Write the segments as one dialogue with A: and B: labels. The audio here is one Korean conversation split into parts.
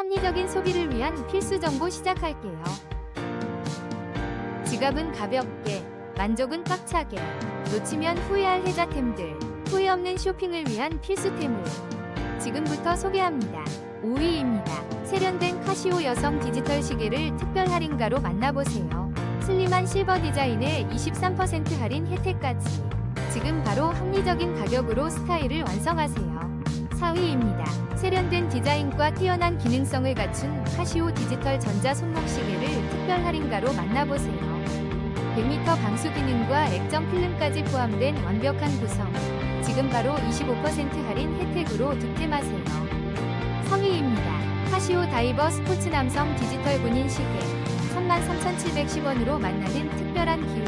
A: 합리적인 소비를 위한 필수 정보 시작할게요. 지갑은 가볍게, 만족은 꽉차게, 놓치면 후회할 혜자템들, 후회 없는 쇼핑을 위한 필수템을 지금부터 소개합니다. 5위입니다. 세련된 카시오 여성 디지털 시계를 특별 할인가로 만나보세요. 슬림한 실버 디자인에 23% 할인 혜택까지. 지금 바로 합리적인 가격으로 스타일을 완성하세요. 4위입니다. 세련된 디자인과 뛰어난 기능성을 갖춘 카시오 디지털 전자 손목 시계를 특별 할인가로 만나보세요. 100m 방수 기능과 액정 필름까지 포함된 완벽한 구성. 지금 바로 25% 할인 혜택으로 득템하세요. 3위입니다. 카시오 다이버 스포츠 남성 디지털 군인 시계 33,710원으로 만나는 특별한 기회.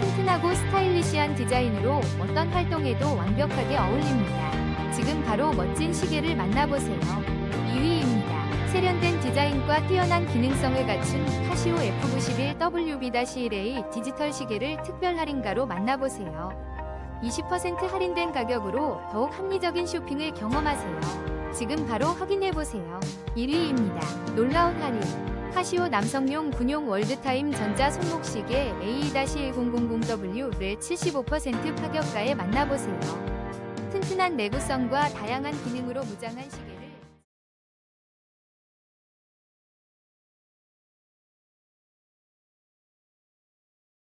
A: 튼튼하고 스타일리시한 디자인으로 어떤 활동에도 완벽하게 어울립니다. 지금 바로 멋진 시계를 만나보세요. 2위입니다. 세련된 디자인과 뛰어난 기능성을 갖춘 카시오 F91WB-1A 디지털 시계를 특별 할인가로 만나보세요. 20% 할인된 가격으로 더욱 합리적인 쇼핑을 경험하세요. 지금 바로 확인해보세요. 1위입니다. 놀라운 할인. 카시오 남성용 군용 월드타임 전자 손목시계 A-1000W를 75% 파격가에 만나보세요. 튼튼한 내구성과 다양한 기능으로 무장한 시계.